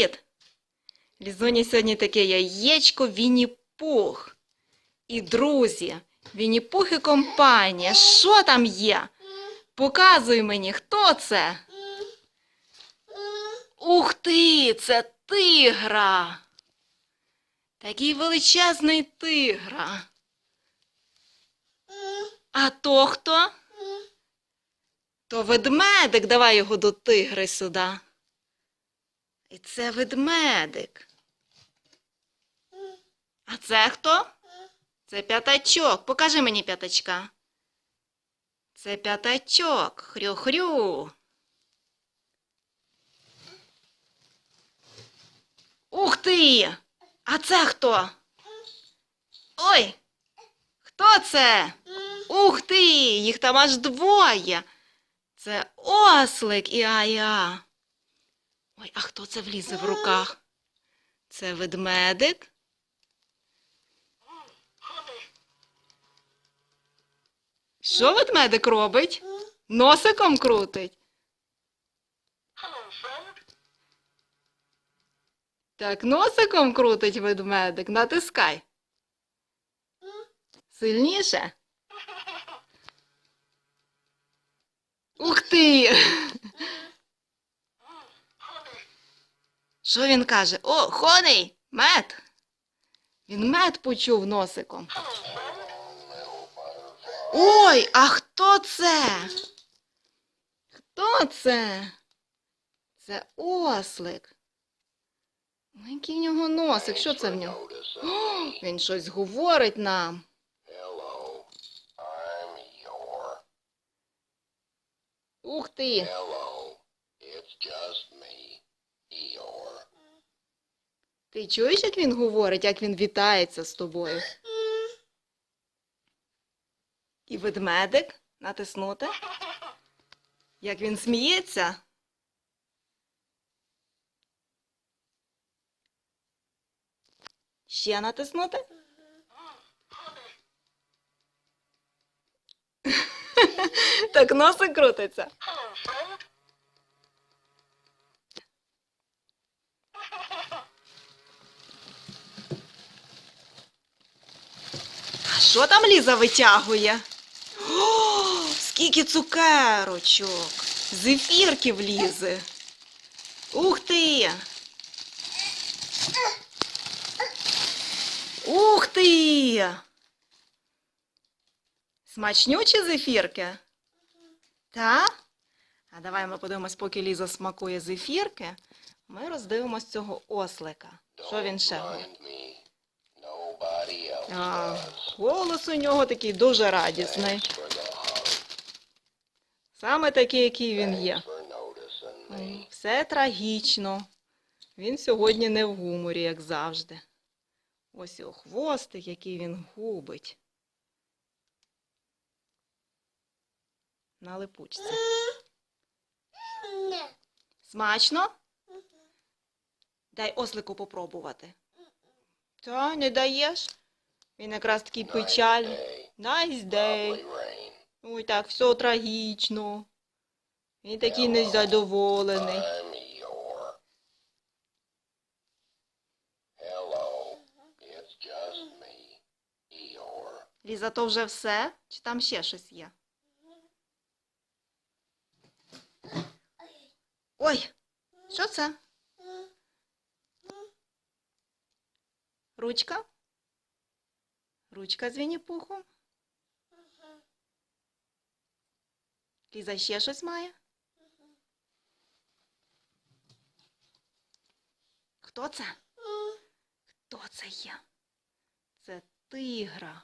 Привіт! Лізуні сьогодні таке яєчко Вінні-Пух. І друзі, Вінні-Пух і компанія. Що там є? Показуй мені, хто це? Ух ти, це тигра. Такий величезний тигра. А то хто? То ведмедик, давай його до тигри сюди. І це ведмедик. А це хто? Це п'ятачок. Покажи мені п'ятачка. Це п'ятачок. Хрю-хрю. Ух ти! А це хто? Ой! Хто це? Ух ти! Їх там аж двоє. Це ослик і ая. Ой, а хто це влізе в руках? Це ведмедик? Що ведмедик робить? Носиком крутить. Так, носиком крутить ведмедик. Натискай. Сильніше. Ух ти! Що він каже? О, хоний, мед. Він мед почув носиком. Ой, а хто це? Хто це? Це ослик. Ой, Який в нього носик? Що це в нього? О, він щось говорить нам. Ух ти! Hello, it's just me, Eeyore. Ти чуєш, як він говорить, як він вітається з тобою? І ведмедик натиснути. Як він сміється. Ще натиснути. Так носик крутиться. А що там Ліза витягує? О, скільки цукерочок! Зефірки влізе. Ух ти! Ух ти! Смачнючі зефірки? Та? А давай ми подивимось, поки Ліза смакує зефірки. Ми роздивимось цього ослика. Що він ще? А, голос у нього такий дуже радісний. Саме такий, який він є. Все трагічно. Він сьогодні не в гуморі, як завжди. Ось його хвостик, який він губить. На липучці. Смачно? Дай ослику попробувати. Та, не даєш? Він якраз такий печальний. Day, Nice day. Ой, так, все трагічно. Він такий незадоволений. I'm your. Hello, it's just me, Eeyore. Ліза, то вже все? Чи там ще щось є? Ой, що це? Ручка? Ручка з Вінні-Пухом? Ліза ще щось має? Хто це? Хто це є? Це тигра.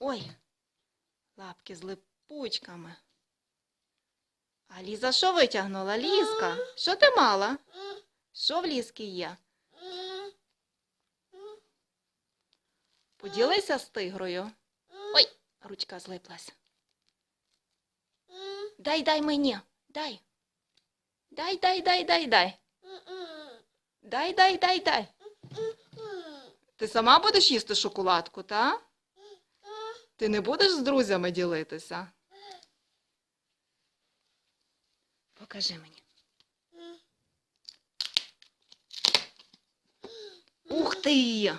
Ой, лапки з липучками. А Ліза що витягнула? Лізка, що ти мала? Що в ліски є? Поділися з тигрою. Ой, ручка злиплась. Дай, дай мені. Дай. Дай, дай, дай, дай, дай. Дай, дай, дай, дай. Ти сама будеш їсти шоколадку, та? Ти не будеш з друзями ділитися? Покажи мені. Ти!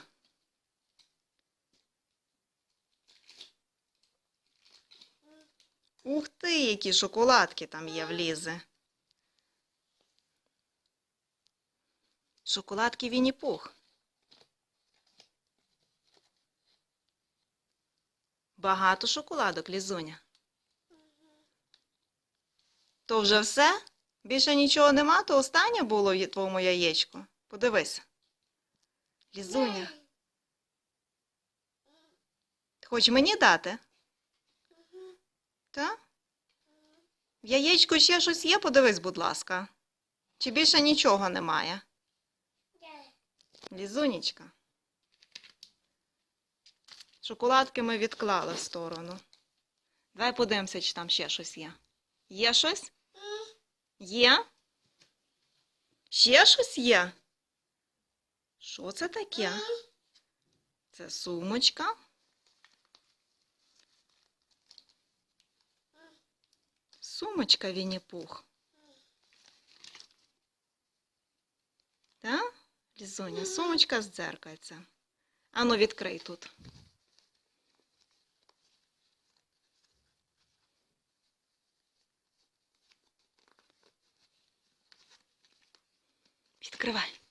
Ух ти, які шоколадки там є в Лізи. Шоколадки Вінні-Пух. Багато шоколадок, Лізуня. То вже все? Більше нічого нема, то останнє було в твоєму яєчку. Подивися. Лізуня. Ти хочеш мені дати? Так? В яєчку ще щось є, подивись, будь ласка. Чи більше нічого немає? Лізунечка. Шоколадки ми відклали в сторону. Давай подивимося, чи там ще щось є. Є щось? Є? Ще щось є? Що це таке? Це сумочка. Сумочка Вінні-Пух. Так? Лізоня, сумочка з дзеркальцем. Ану, відкрий тут. Відкривай.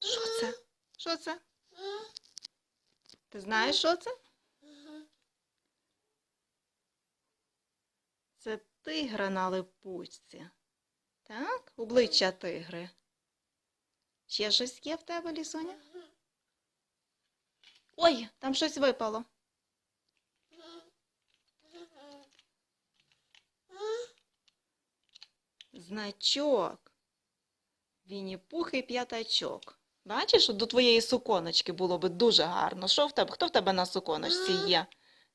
Що це? Що це? Ти знаєш, що це? Це тигра на липучці. Так? Обличчя тигри. Ще щось є в тебе, Лісоня? Ой, там щось випало. Значок. Вінні-пух і п'ятачок. Бачиш, до твоєї суконочки було би дуже гарно. Що в тебе? Хто в тебе на суконочці є?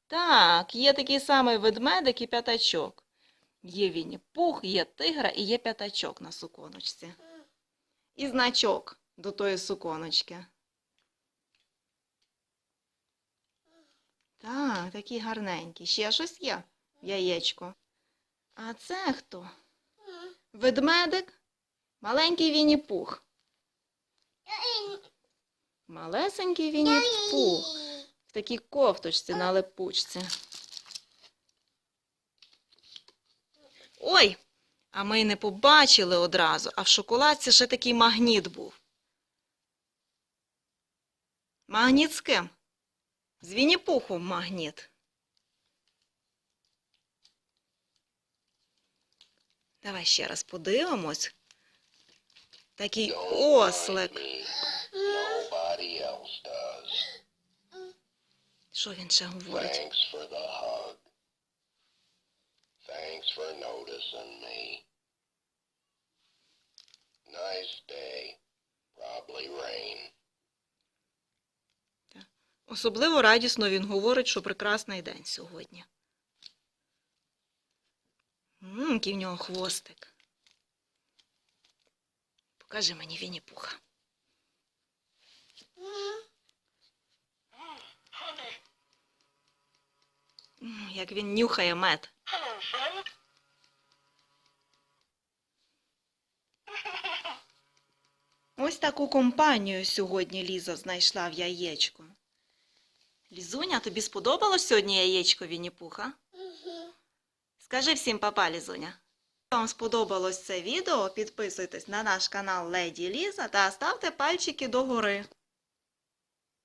Так, є такий самий ведмедик і п'ятачок. Є Вінні-пух, є тигра і є п'ятачок на суконочці. І значок до тої суконочки. Так, такі гарненькі. Ще щось є в яєчку. А це хто? Ведмедик? Маленький Вінні-Пух. Малесенький Вінні-Пух. В такій кофточці на липучці. Ой, а ми не побачили одразу, а в шоколадці ще такий магніт був. Магніт з ким? З Вінні-Пухом магніт. Давай ще раз подивимось. Такий ослик. Що він ще говорить? Thanks for the hug. Thanks for noticing me. Nice day. Probably rain. Особливо радісно він говорить, що прекрасний день сьогодні. М, який в нього хвостик. Покажи мені Вінні-Пуха. М, Як він нюхає мед. Ось таку компанію сьогодні Ліза знайшла в яєчку. Лізуня, тобі сподобалось сьогодні яєчко Вінні-Пуха? Скажи всім папа, Лізуня. Якщо вам сподобалось це відео, підписуйтесь на наш канал Леді Ліза та ставте пальчики догори.